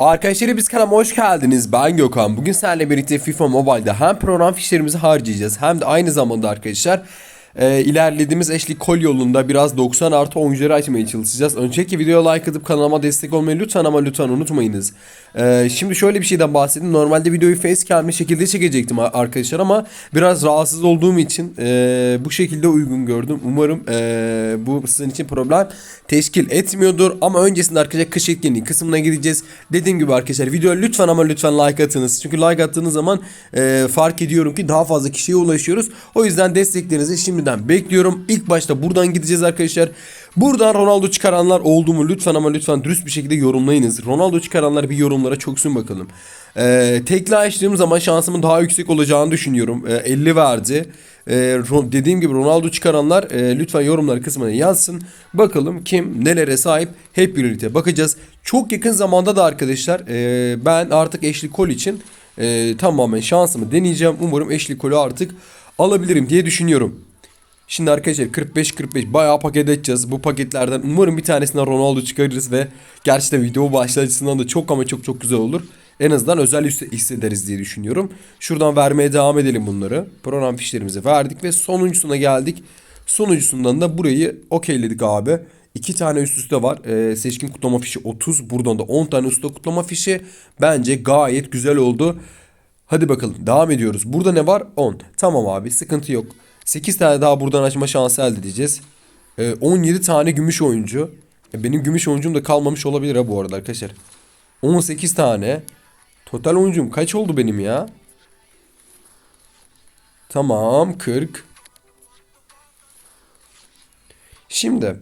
Arkadaşlar biz kanalıma hoş geldiniz. Ben Gökhan. Bugün sizlerle birlikte FIFA Mobile'da hem program fişlerimizi harcayacağız hem de aynı zamanda arkadaşlar e, ilerlediğimiz eşlik kol yolunda biraz 90 artı oyuncuları açmaya çalışacağız. Önceki videoya like atıp kanalıma destek olmayı lütfen ama lütfen unutmayınız. E, şimdi şöyle bir şeyden bahsedeyim. Normalde videoyu facecam'li şekilde çekecektim arkadaşlar ama biraz rahatsız olduğum için e, bu şekilde uygun gördüm. Umarım e, bu sizin için problem teşkil etmiyordur. Ama öncesinde arkadaşlar kış etkinliği kısmına gideceğiz. Dediğim gibi arkadaşlar videoya lütfen ama lütfen like atınız. Çünkü like attığınız zaman e, fark ediyorum ki daha fazla kişiye ulaşıyoruz. O yüzden desteklerinizi şimdiden bekliyorum. İlk başta buradan gideceğiz arkadaşlar. Buradan Ronaldo çıkaranlar oldu mu lütfen ama lütfen dürüst bir şekilde yorumlayınız. Ronaldo çıkaranlar bir yorumlara çoksun bakalım. Ee, tekli açtığım zaman şansımın daha yüksek olacağını düşünüyorum. Ee, 50 verdi. Ee, dediğim gibi Ronaldo çıkaranlar e, lütfen yorumlar kısmına yazsın. Bakalım kim nelere sahip hep birlikte bakacağız. Çok yakın zamanda da arkadaşlar e, ben artık eşli kol için e, tamamen şansımı deneyeceğim. Umarım eşli kolü artık alabilirim diye düşünüyorum. Şimdi arkadaşlar 45-45 bayağı paket edeceğiz. Bu paketlerden umarım bir tanesinden Ronaldo çıkarırız ve gerçekten video başlı açısından da çok ama çok çok güzel olur. En azından özel hisse- hissederiz diye düşünüyorum. Şuradan vermeye devam edelim bunları. Program fişlerimizi verdik ve sonuncusuna geldik. Sonuncusundan da burayı okeyledik abi. İki tane üst üste var. Ee, seçkin kutlama fişi 30. Buradan da 10 tane üst üste kutlama fişi. Bence gayet güzel oldu. Hadi bakalım devam ediyoruz. Burada ne var? 10. Tamam abi sıkıntı yok. 8 tane daha buradan açma şansı elde edeceğiz. Ee, 17 tane gümüş oyuncu. E, Benim gümüş oyuncum da kalmamış olabilir ha bu arada arkadaşlar. 18 tane. Total oyuncum kaç oldu benim ya? Tamam 40. Şimdi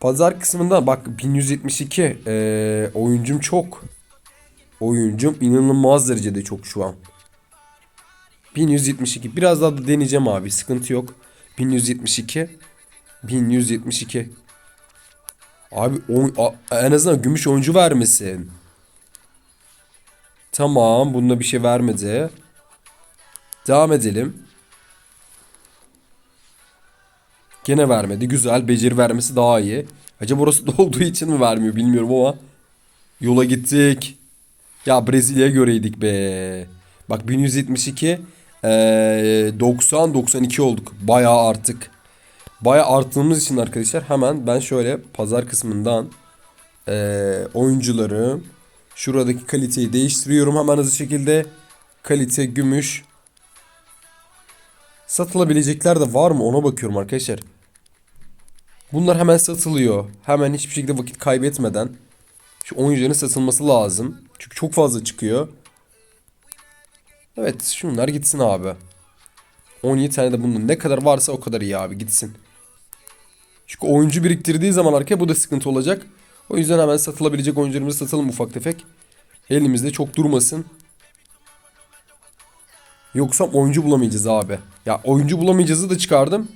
pazar kısmında bak 1172 ee, oyuncum çok. Oyuncum inanılmaz derecede çok şu an. 1172. Biraz daha da deneyeceğim abi. Sıkıntı yok. 1172. 1172. Abi on, a- en azından gümüş oyuncu vermesin. Tamam. Bunda bir şey vermedi. Devam edelim. Gene vermedi. Güzel. Beceri vermesi daha iyi. Acaba burası da için mi vermiyor bilmiyorum ama. Yola gittik. Ya Brezilya'ya göreydik be. Bak 1172 eee 90 92 olduk. Bayağı artık. Bayağı arttığımız için arkadaşlar hemen ben şöyle pazar kısmından eee, oyuncuları şuradaki kaliteyi değiştiriyorum hemen hızlı şekilde. Kalite gümüş. Satılabilecekler de var mı ona bakıyorum arkadaşlar. Bunlar hemen satılıyor. Hemen hiçbir şekilde vakit kaybetmeden. Şu oyuncuların satılması lazım. Çünkü çok fazla çıkıyor. Evet şunlar gitsin abi. 17 tane de bunun ne kadar varsa o kadar iyi abi gitsin. Çünkü oyuncu biriktirdiği zaman arkaya bu da sıkıntı olacak. O yüzden hemen satılabilecek oyuncularımızı satalım ufak tefek. Elimizde çok durmasın. Yoksa oyuncu bulamayacağız abi. Ya oyuncu bulamayacağızı da çıkardım.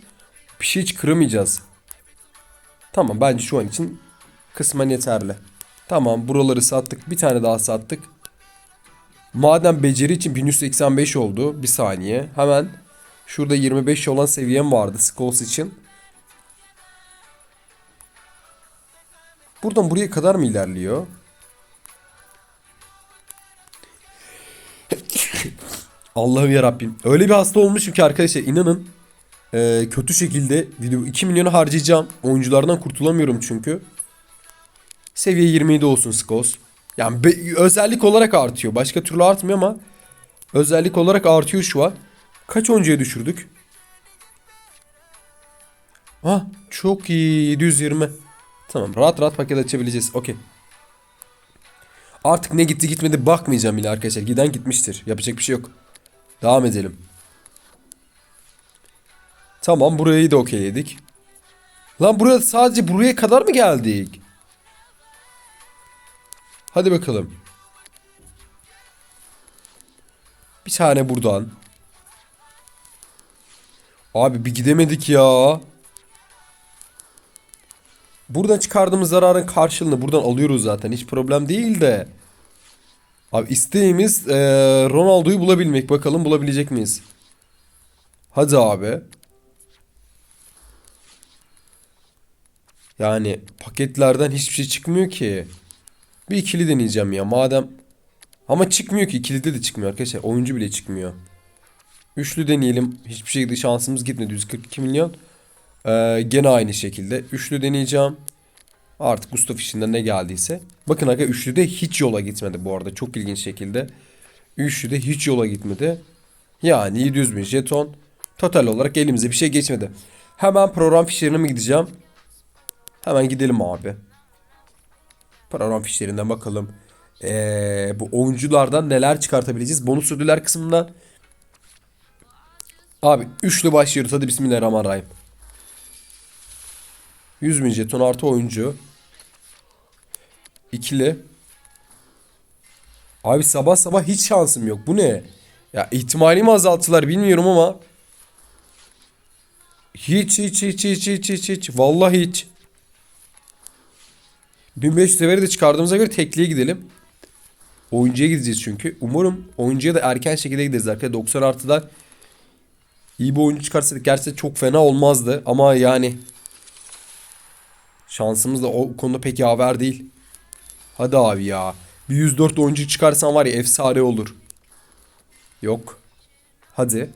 Bir şey hiç kıramayacağız. Tamam bence şu an için kısmen yeterli. Tamam buraları sattık. Bir tane daha sattık. Madem beceri için 1185 oldu. Bir saniye. Hemen şurada 25 olan seviyem vardı Scholes için. Buradan buraya kadar mı ilerliyor? Allah'ım ya Rabbim. Öyle bir hasta olmuşum ki arkadaşlar inanın. Ee, kötü şekilde video 2 milyonu harcayacağım. Oyunculardan kurtulamıyorum çünkü. Seviye 27 olsun Skos. Yani be- özellik olarak artıyor. Başka türlü artmıyor ama özellik olarak artıyor şu an. Kaç oyuncuya düşürdük? Ah çok iyi 720. Tamam rahat rahat paket açabileceğiz. Okey. Artık ne gitti gitmedi bakmayacağım bile arkadaşlar. Giden gitmiştir. Yapacak bir şey yok. Devam edelim. Tamam burayı da okeyledik. Lan buraya sadece buraya kadar mı geldik? Hadi bakalım. Bir tane buradan. Abi bir gidemedik ya. Buradan çıkardığımız zararın karşılığını buradan alıyoruz zaten. Hiç problem değil de. Abi isteğimiz eee, Ronaldo'yu bulabilmek. Bakalım bulabilecek miyiz? Hadi abi. Yani paketlerden hiçbir şey çıkmıyor ki. Bir ikili deneyeceğim ya madem. Ama çıkmıyor ki ikilide de çıkmıyor arkadaşlar. Oyuncu bile çıkmıyor. Üçlü deneyelim. Hiçbir şekilde şansımız gitmedi. 142 milyon. Ee, gene aynı şekilde. Üçlü deneyeceğim. Artık Gustav işinden ne geldiyse. Bakın arkadaşlar üçlüde hiç yola gitmedi bu arada. Çok ilginç şekilde. Üçlüde hiç yola gitmedi. Yani 700 bin jeton. Total olarak elimize bir şey geçmedi. Hemen program fişlerine mi gideceğim? Hemen gidelim abi. Program fişlerinden bakalım. Ee, bu oyunculardan neler çıkartabileceğiz? Bonus ödüller kısmından. Abi üçlü başlıyoruz. Hadi bismillahirrahmanirrahim. 100 bin jeton artı oyuncu. İkili. Abi sabah sabah hiç şansım yok. Bu ne? Ya ihtimalimi azalttılar bilmiyorum ama. Hiç hiç hiç hiç hiç hiç hiç. Vallahi hiç. 1500 severi de çıkardığımıza göre tekliğe gidelim. Oyuncuya gideceğiz çünkü. Umarım oyuncuya da erken şekilde gideriz arkadaşlar. 90 artıdan iyi bir oyuncu çıkarsak gerçekten çok fena olmazdı. Ama yani şansımız da o konuda pek yaver değil. Hadi abi ya. Bir 104 oyuncu çıkarsan var ya efsane olur. Yok. Hadi.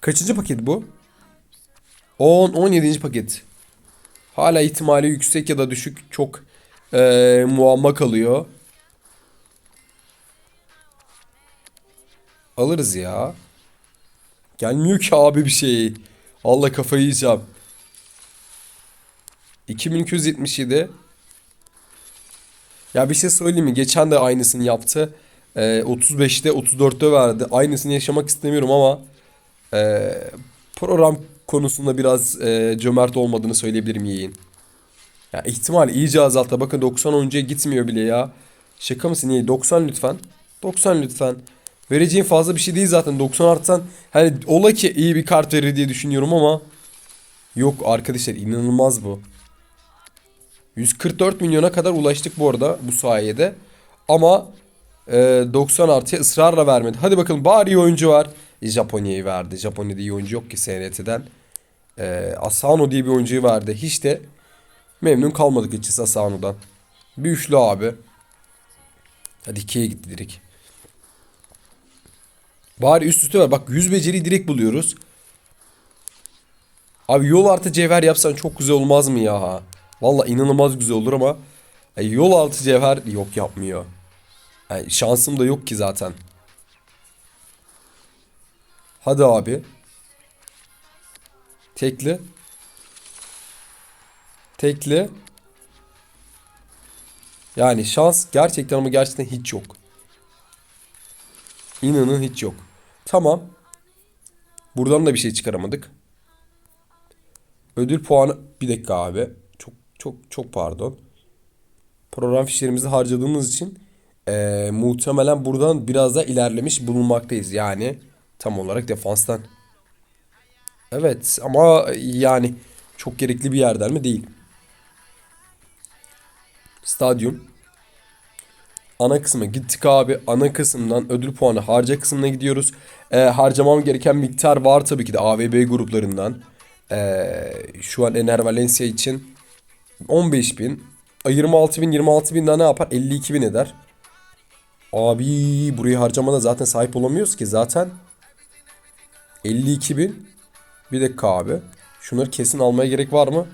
Kaçıncı paket bu? 10 17. paket. Hala ihtimali yüksek ya da düşük çok eee muamma kalıyor. Alırız ya. Gelmiyor ki abi bir şey. Allah kafayı yiyeceğim. 2277. Ya bir şey söyleyeyim mi? Geçen de aynısını yaptı. Ee, 35'te 34'te verdi. Aynısını yaşamak istemiyorum ama e, program konusunda biraz e, cömert olmadığını söyleyebilirim yiyin. Ya ihtimal iyice azalttı. Bakın 90 oyuncuya gitmiyor bile ya. Şaka mısın? Niye? 90 lütfen. 90 lütfen. Vereceğin fazla bir şey değil zaten. 90 artsan hani ola ki iyi bir kart verir diye düşünüyorum ama yok arkadaşlar inanılmaz bu. 144 milyona kadar ulaştık bu arada bu sayede. Ama e, 90 artıya ısrarla vermedi. Hadi bakalım bari iyi oyuncu var. Japonya'yı verdi. Japonya'da iyi oyuncu yok ki SNT'den. E, Asano diye bir oyuncuyu verdi. Hiç de memnun kalmadık açıkçası Asano'dan. Bir üçlü abi. Hadi ikiye gitti direkt. Bari üst üste ver. Bak 100 beceriyi direkt buluyoruz. Abi yol artı cevher yapsan çok güzel olmaz mı ya? Valla inanılmaz güzel olur ama e, yol altı cevher yok yapmıyor. Yani şansım da yok ki zaten. Hadi abi. Tekli. Tekli. Yani şans gerçekten ama gerçekten hiç yok. İnanın hiç yok. Tamam. Buradan da bir şey çıkaramadık. Ödül puanı bir dakika abi. Çok çok çok pardon. Program fişlerimizi harcadığımız için eee, muhtemelen buradan biraz da ilerlemiş bulunmaktayız. Yani tam olarak defanstan. Evet ama yani çok gerekli bir yerden mi değil. Stadyum. Ana kısma gittik abi. Ana kısımdan ödül puanı harca kısmına gidiyoruz. Ee, harcamam gereken miktar var tabii ki de AVB gruplarından. Ee, şu an Ener Valencia için 15 bin. 26 bin 26 bin daha ne yapar? 52 bin eder. Abi burayı harcamada zaten sahip olamıyoruz ki zaten 52 bin. Bir dakika abi. Şunları kesin almaya gerek var mı?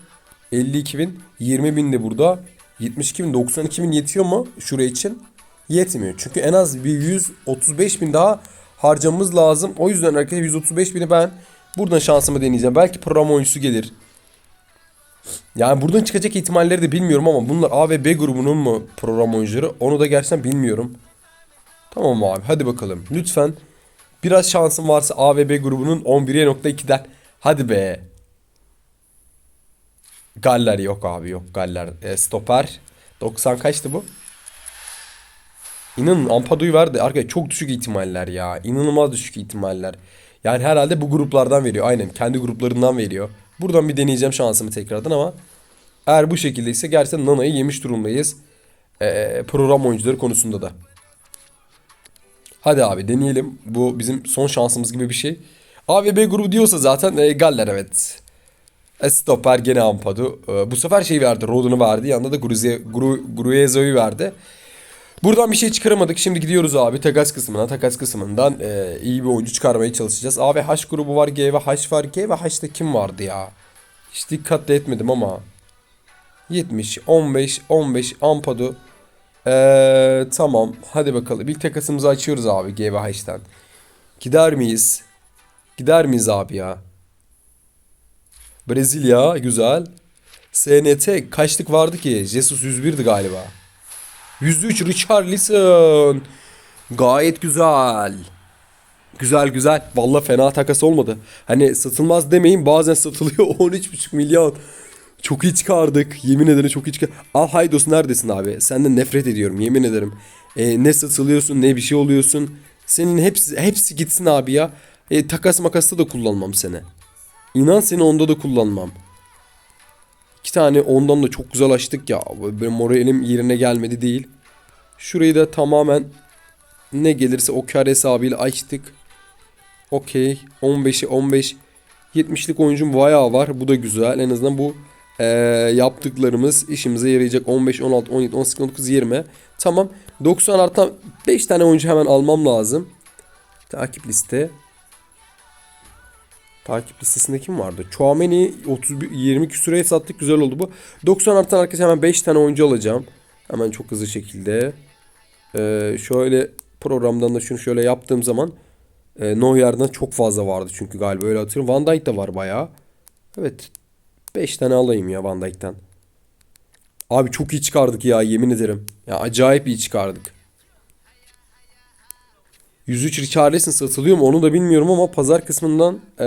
52 bin. 20 bin de burada. 72 bin 92 bin yetiyor mu şuraya için? Yetmiyor. Çünkü en az bir 135 bin daha harcamamız lazım. O yüzden arkadaşlar 135 bini ben buradan şansımı deneyeceğim. Belki program oyuncusu gelir. Yani buradan çıkacak ihtimalleri de bilmiyorum ama bunlar A ve B grubunun mu program oyuncuları onu da gerçekten bilmiyorum. Tamam abi hadi bakalım. Lütfen biraz şansım varsa A ve B grubunun 11.2'den hadi be. Galler yok abi yok Galler. E, stoper 90 kaçtı bu? İnanın Ampado'yu verdi. Arkadaşlar çok düşük ihtimaller ya. İnanılmaz düşük ihtimaller. Yani herhalde bu gruplardan veriyor. Aynen kendi gruplarından veriyor. Buradan bir deneyeceğim şansımı tekrardan ama eğer bu şekilde ise gerçekten Nana'yı yemiş durumdayız. Ee, program oyuncuları konusunda da. Hadi abi deneyelim. Bu bizim son şansımız gibi bir şey. A ve B grubu diyorsa zaten e, Galler evet. E, stoper gene Ampadu. E, bu sefer şey verdi. Rodun'u verdi. Yanında da Gruze, Gru, Gruezo'yu verdi. Buradan bir şey çıkaramadık. Şimdi gidiyoruz abi takas kısmına. Takas kısmından e, iyi bir oyuncu çıkarmaya çalışacağız. A ve H grubu var. G ve H var. G ve H'te kim vardı ya? Hiç dikkat de etmedim ama. 70, 15, 15 Ampadu. Ee, tamam. Hadi bakalım. İlk takasımızı açıyoruz abi G ve H'ten. Gider miyiz? Gider miyiz abi ya? Brezilya güzel. SNT kaçlık vardı ki? Jesus 101'di galiba. 103 Richarlison. Gayet güzel. Güzel güzel. Valla fena takas olmadı. Hani satılmaz demeyin bazen satılıyor 13,5 milyon. Çok iyi çıkardık. Yemin ederim çok iyi çıkardık. Al Haydos neredesin abi? Senden nefret ediyorum yemin ederim. Ee, ne satılıyorsun ne bir şey oluyorsun. Senin hepsi hepsi gitsin abi ya. E, takas makasta da kullanmam seni. İnan seni onda da kullanmam. İki tane ondan da çok güzel açtık ya. Benim moralim yerine gelmedi değil. Şurayı da tamamen ne gelirse o kar hesabıyla açtık. Okey. 15'i 15. 70'lik oyuncum bayağı var. Bu da güzel. En azından bu eee, yaptıklarımız işimize yarayacak. 15, 16, 17, 18, 19, 20. Tamam. 90 artan 5 tane oyuncu hemen almam lazım. Takip liste. Takip listesinde kim vardı? Chouameni 31 20 küsüreye sattık. Güzel oldu bu. 90 artan arkadaşlar hemen 5 tane oyuncu alacağım. Hemen çok hızlı şekilde. Ee, şöyle programdan da şunu şöyle yaptığım zaman e, Neuer'dan çok fazla vardı çünkü galiba öyle hatırlıyorum. Van Dijk de var bayağı. Evet. 5 tane alayım ya Van Dijk'ten. Abi çok iyi çıkardık ya yemin ederim. Ya acayip iyi çıkardık. 103 Richarlison satılıyor mu onu da bilmiyorum ama pazar kısmından e,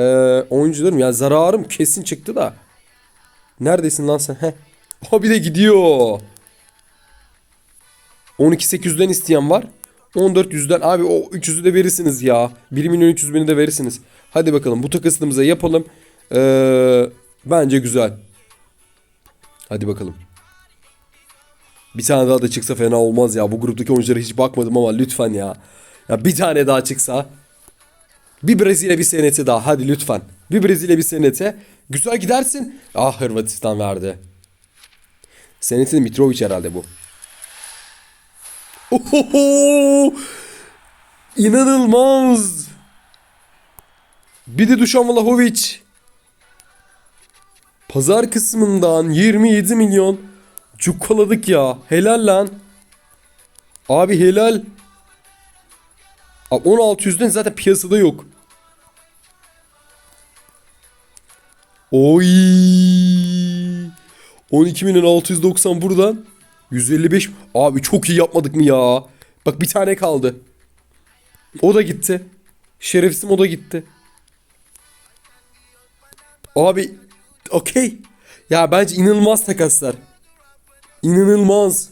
oyuncularım ya zararım kesin çıktı da. Neredesin lan sen? Heh. Abi de gidiyor. 12.800'den isteyen var. 14.100'den abi o 300'ü de verirsiniz ya. 1 milyon 300 bini de verirsiniz. Hadi bakalım bu takasımıza yapalım. Ee, bence güzel. Hadi bakalım. Bir tane daha da çıksa fena olmaz ya. Bu gruptaki oyunculara hiç bakmadım ama lütfen ya. Ya bir tane daha çıksa. Bir Brezilya bir senete daha hadi lütfen. Bir Brezilya bir senete. Güzel gidersin. Ah Hırvatistan verdi. Seneti Mitrovic herhalde bu. Ohoho! İnanılmaz. Bir de Dušan Vlahovic. Pazar kısmından 27 milyon cukkaladık ya. Helal lan. Abi helal. Abi 1600'den zaten piyasada yok. Oy. 12 milyon 690 buradan. 155. Abi çok iyi yapmadık mı ya? Bak bir tane kaldı. O da gitti. Şerefsizim o da gitti. Abi okey. Ya bence inanılmaz takaslar. İnanılmaz.